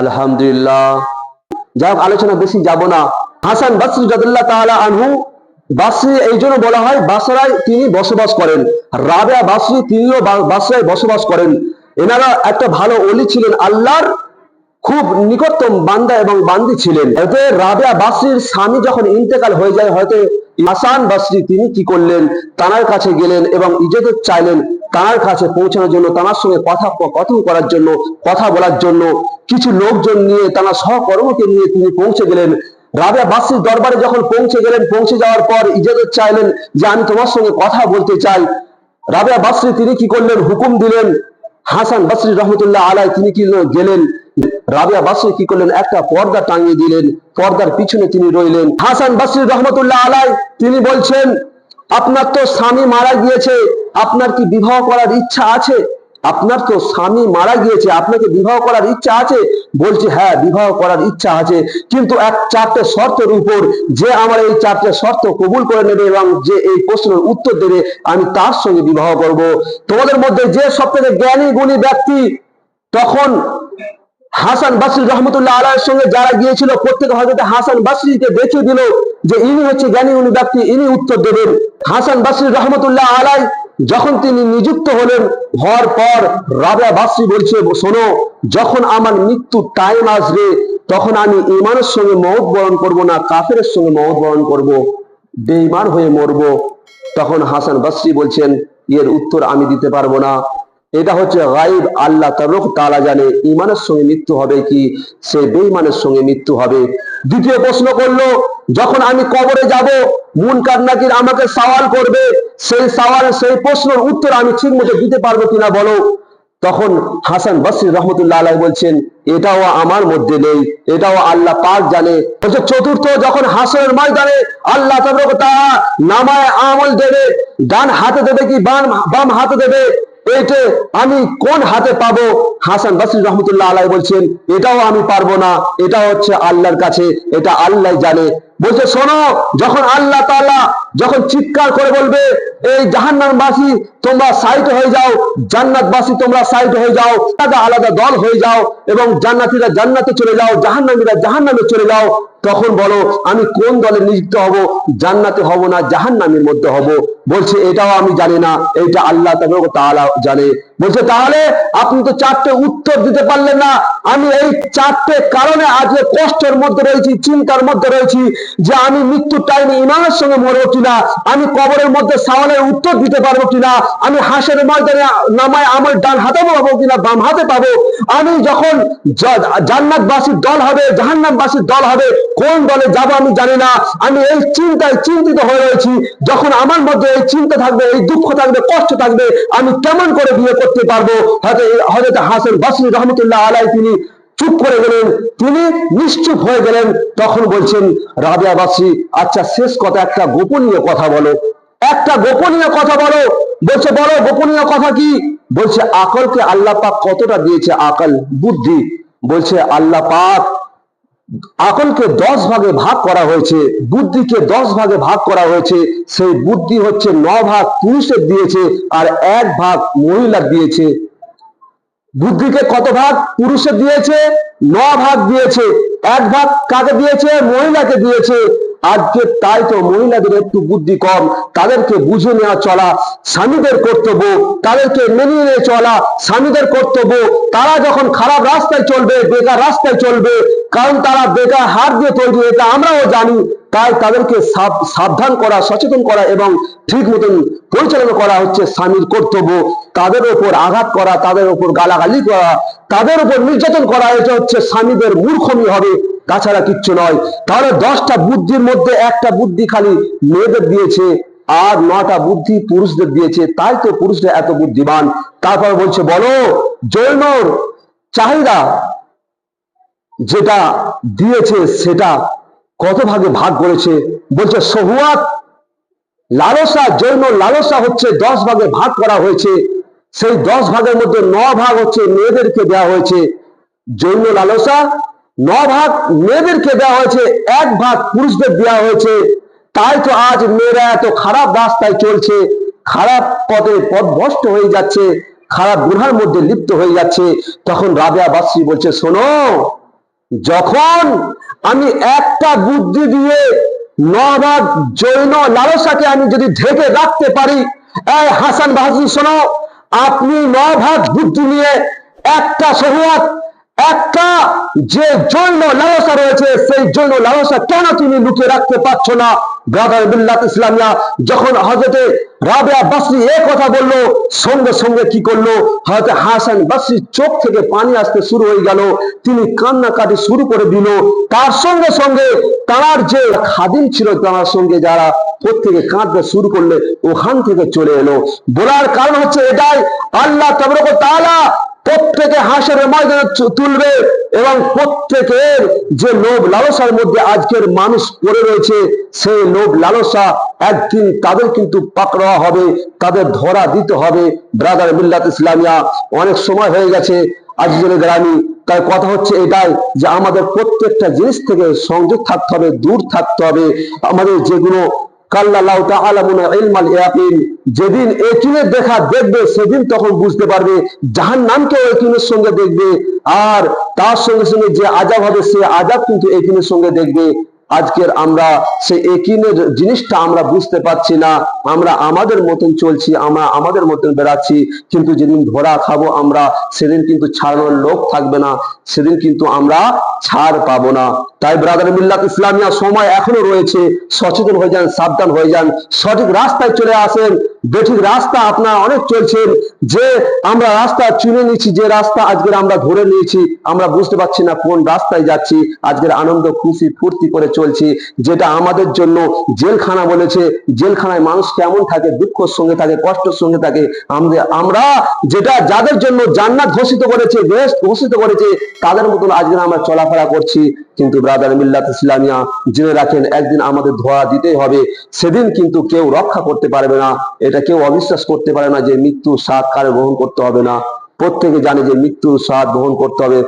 আলহামদুলিল্লাহ। যাই হোক আলোচনা বেশি যাব না। হাসান বাসরি রাদিয়াল্লাহু তাআলা আনহু, বাসরি এই জন্য বলা হয়, বাসরায় তিনি বসবাস করেন। রাবেয়া বাসরি তিনিও বাসরায় বসবাস করেন। এনারা একটা ভালো অলি ছিলেন, আল্লাহর খুব নিকটতম বান্দা এবং বান্দি ছিলেন। এতে রাবেয়া বাসরির স্বামী যখন ইন্তেকাল হয়ে যায়, হয়তো হাসান বাসরি তিনি কি করলেন? তানার কাছে গেলেন এবং ইজাজত চাইলেন তানার কাছে পৌঁছানোর জন্য, তানার সঙ্গে কথা কথন করার জন্য, কথা বলার জন্য। কিছু লোকজন নিয়ে, তারা সহকর্মকে নিয়ে তিনি পৌঁছে গেলেন। রাবেয়া বাসরির দরবারে যখন পৌঁছে গেলেন, পৌঁছে যাওয়ার পর ইজাজত চাইলেন যে আমি তোমার সঙ্গে কথা বলতে চাই। রাবেয়া বাসরি, তিনি কি করলেন? হুকুম দিলেন। হাসান বাসরি রহমতুল্লাহ আলাই তিনি কি গেলেন। রাবিয়া বাসরি কি করলেন? একটা পর্দা টাঙিয়ে দিলেন। পর্দার পিছনে তিনি রইলেন। হাসান বাসরি রহমতুল্লাহ আলাই তিনি বলছেন, আপনার তো স্বামী মারা গিয়েছে, আপনার কি বিবাহ করার ইচ্ছা আছে? আপনার তো স্বামী মারা গিয়েছে, আপনাকে বিবাহ করার ইচ্ছা আছে? বলছে হ্যাঁ বিবাহ করার ইচ্ছা আছে। কিন্তু এক চারটে শর্তের উপর যে আমার এই চারটে শর্ত কবুল করে নেবে এবং যে এই প্রশ্নের উত্তর দেবে, আমি তার সঙ্গে বিবাহ করব। তোমাদের মধ্যে যে সব থেকে জ্ঞানী, গুণী ব্যক্তি তখন হাসান বাসরি রহমতুল্লাহ আলাইয়ের সঙ্গে যারা গিয়েছিল, প্রত্যেকে হজরত হাসান বাসরিকে দেখিয়ে দিল যে ইনি হচ্ছে জ্ঞানী উনি ব্যক্তি, ইনি উত্তর দেবেন। হাসান বাসরি রহমতুল্লাহ আলাই যখন তিনি নিযুক্ত হলেন, হওয়ার পর রাজা বাসরি বলছে, শোনো, যখন আমার মৃত্যু টাইম আসবে, তখন আমি ইমানের সঙ্গে মহৎ বরণ করব না কাফের সঙ্গে মহৎ বরণ করব, বেঈমান হয়ে মরব। তখন হাসান বাসরি বলছেন, এর উত্তর আমি দিতে পারব না। এটা হচ্ছে গাইব আল্লাহ তারক তালা জানে ইমানের সঙ্গে মৃত্যু হবে কি, সে বেঈমানের সঙ্গে মৃত্যু হবে। দ্বিতীয় প্রশ্ন করল, যখন আমি কবরে যাব, মুনকার নাকির আমাকে সওয়াল করবে, সেই সওয়াল, সেই প্রশ্নের উত্তর আমি ঠিক মতো দিতে পারব কিনা বলো? তখন হাসান বসরি রহমতুল্লাহ আলাই বলছেন, এটাও আমার মধ্যে নেই, এটাও আল্লাহ পাক জানে। বলছে, চতুর্থ, যখন হাসনের ময়দানে আল্লাহ ও নামায় আমল দেবে, ডান হাতে দেবে কি বাম হাতে দেবে? এইটা আমি কোন হাতে পাবো? হাসান বাসরি রহমতুল্লাহ আলাই বলছেন, এটাও আমি পারব না, এটা হচ্ছে আল্লাহর কাছে, এটা আল্লাহ জানে। বলছে, শোনো, যখন আল্লাহ তাআলা যখন চিৎকার করে বলবে, এই জাহান্নামবাসী, তোমরা সাইড হয়ে যাও, জান্নাতবাসী, তোমরা সাইড হয়ে যাও, আলাদা আলাদা দল হয়ে যাও এবং জান্নাতীরা জান্নাতে চলে যাও, জাহান্নামীরা জাহান্নামে চলে যাও। তখন বলো, আমি কোন দলে নিযুক্ত হব? জান্নাতে হব না জাহান্নামের মধ্যে হব? বলছে, এটাও আমি জানি না, এইটা আল্লাহ তাআলা জানে। বলছে, তাহলে আপনি তো চারটে উত্তর দিতে পারলেন না। আমি এই চারটে কারণে আজকে কষ্টের মধ্যে রয়েছি, চিন্তার মধ্যে রয়েছি যে আমি মৃত্যুর টাইমে ইমানের সঙ্গে মরবো কিনা, আমি কবরের মধ্যে সওয়ালের উত্তর দিতে পারব কিনা, আমি হাসের ময়দানে নামায় আমার ডান হাতে পাবো কিনা, বাম হাতে পাবো। আমি যখন জান্নাতবাসীর দল হবে, জাহান্নামবাসীর দল হবে, কোন দলে যাব আমি জানি না। আমি এই চিন্তায় চিন্তিত হয়ে রয়েছি। যখন আমার মধ্যে এই চিন্তা থাকবে, এই দুঃখ থাকবে, কষ্ট থাকবে, আমি কেমন করে বিয়ে করতে পারব? হয়তো হয়তো হাসান রহমতুল্লাহ আলাই তিনি চুপ করে গেলেন। তিনি নিশ্চুপ হয়ে গেলেন। তখন বলছেন, রাবিয়া বাসরি আচ্ছা শেষ কথা, একটা গোপনীয় কথা বলো। একটা গোপনীয় কথা বলো? বলছে, বলো, গোপনীয় কথা কি? বলছে, আকলকে আল্লাহ পাক কতটা দিয়েছে? আকল, বুদ্ধি। বলছে, আল্লাহ পাক, আকলকে দশ ভাগে ভাগ করা হয়েছে, বুদ্ধিকে দশ ভাগে ভাগ করা হয়েছে। সেই বুদ্ধি হচ্ছে ন ভাগ পুরুষের দিয়েছে আর এক ভাগ মহিলা দিয়েছে। বুদ্ধিকে কত ভাগ? পুরুষে দিয়েছে ন ভাগ দিয়েছে। এক ভাগ কাকে দিয়েছে? মহিলাকে দিয়েছে। আজকে তাই তো মহিলাদের একটু বুদ্ধি কম, তাদেরকে বুঝে নেওয়া চলা স্বামীদের কর্তব্য, তাদেরকে মেনে নিয়ে চলা স্বামীদের কর্তব্য। তারা যখন খারাপ রাস্তায় চলবে, বেকার রাস্তায় চলবে, কারণ তারা বেকার হার দিয়ে তৈরি এটা আমরাও জানি, তাই তাদেরকে সাব- সাবধান করা, সচেতন করা এবং ঠিক মতন পরিচালনা করা হচ্ছে স্বামীর কর্তব্য। তাদের উপর আঘাত করা, তাদের উপর গালাগালি করা, তাদের উপর নির্যাতন করা, এটা হচ্ছে স্বামীদের মূর্খমি হবে। তাছাড়া কিচ্ছু নয়। তাহলে দশটা বুদ্ধির মধ্যে একটা বুদ্ধি খালি মেয়েদের দিয়েছে আর নটা বুদ্ধি পুরুষদের দিয়েছে। তাই তো পুরুষরা এত বুদ্ধিমান। তারপর বলছে, বলো, জৈনর চাহিদা যেটা দিয়েছে সেটা কত ভাগে ভাগ করেছে? বলছে, সহুয়াত লালসা জৈন লালসা হচ্ছে দশ ভাগে ভাগ করা হয়েছে। সেই দশ ভাগের মধ্যে ন ভাগ হচ্ছে মেয়েদেরকে দেওয়া হয়েছে। জৈন লালসা ন ভাগ মেয়েদেরকে দেওয়া হয়েছে, এক ভাগ পুরুষদের দেওয়া হয়েছে। তাই তো আজ মেয়েরা এত খারাপ রাস্তায় চলছে, খারাপ পথে পথভ্রষ্ট হয়ে যাচ্ছে, খারাপ গুহার মধ্যে লিপ্ত হয়ে যাচ্ছে। তখন রাবেয়া বাসরি বলছে, শোনো, যখন আমি একটা বুদ্ধি দিয়ে নভাগ জৈন লালসাকে আমি যদি ঢেকে রাখতে পারি, এই হাসান বাহাজি শোনো, আপনি নভাগ বুদ্ধি নিয়ে একটা শহর একটা যে জৈন লালসা রয়েছে, সেই জৈন লালসা কেন তুমি লুকিয়ে রাখতে পারছ না? ব্রাদার বিল্লাত ইসলামিয়া যখন হজরতে রাবেয়া বাসরি এ কথা বলল, সঙ্গে সঙ্গে কি করল? হয়তো হাসান বাসরির চোখ থেকে পানি আসতে শুরু হয়ে গেল। তিনি কান্নাকাটি শুরু করে দিল। তার সঙ্গে সঙ্গে তার যে খাদিম ছিল তার সঙ্গে যারা প্রত্যেকে কাঁদতে শুরু করলে, ওখান থেকে চলে এলো। বলার কারণ হচ্ছে এটাই, আল্লাহ তবরক তাআলা প্রত্যেকে হাসের ময়দানে তুলবে এবং প্রত্যেকের যে লোভ লালসার মধ্যে আজকের মানুষ পড়ে রয়েছে, সেই লোভ লালসা একদিন তাদের কিন্তু পাকড়াওয়া হবে, তাদের ধরা দিতে হবে। ব্রাদার মিল্লাত ইসলামিয়া, অনেক সময় হয়ে গেছে আজকের গ্রামী তাই কথা হচ্ছে এটাই যে আমাদের প্রত্যেকটা জিনিস থেকে সংযোগ থাকতে হবে, দূর থাকতে হবে। আমাদের যেগুলো যেদিন একিনের দেখা দেখবে, সেদিন তখন বুঝতে পারবে জাহান নামকে একিনের সঙ্গে দেখবে। আর তার সঙ্গে সঙ্গে যে আজাব হবে, সে আজাব কিন্তু একিনের সঙ্গে দেখবে। আজকের আমরা সেই একিনের জিনিসটা আমরা বুঝতে পারছি না। আমরা আমাদের মতন চলছি, আমরা আমাদের মতন বেড়াচ্ছি, কিন্তু যেদিন ধরা খাব আমরা, সেদিন কিন্তু ছাড়ানোর লোক থাকবে না, সেদিন কিন্তু আমরা ছাড় পাবো না। তাই ব্রাদার মিল্লাত ইসলামিয়া সময় এখনও রয়েছে, সচেতন হয়ে যান, সাবধান হয়ে যান, সঠিক রাস্তায় চলে আসেন বেঠিক রাস্তা আপনারা অনেক চলছেন যে আমরা রাস্তা চুনে নিচ্ছি যে রাস্তা আজকের আমরা ধরে নিয়েছি, আমরা বুঝতে পারছি না কোন রাস্তায় যাচ্ছি। আজকের আনন্দ, খুশি, ফুর্তি করে চলছি, যেটা আমাদের জন্য জেলখানা বলেছে। জেলখানায় মানুষ কেমন থাকে, দুঃখের সঙ্গে থাকে, কষ্টের সঙ্গে থাকে। আমাদের আমরা যেটা যাদের জন্য জান্নাত ঘোষিত করেছে বেস্ট ঘোষিত করেছে, তাদের মতন আজকে আমরা চলাফেরা করছি। কিন্তু ব্রাদার মিল্লাত ইসলামিয়া জেনে রাখেন, একদিন আমাদের ধোয়া দিতেই হবে। সেদিন কিন্তু কেউ রক্ষা করতে পারবে না। এটা কেউ অবিশ্বাস করতে পারে না যে মৃত্যু স্বাদ কারে গ্রহণ করতে হবে না। প্রত্যেকে জানে যে মৃত্যুর স্বাদ গ্রহণ করতে হবে।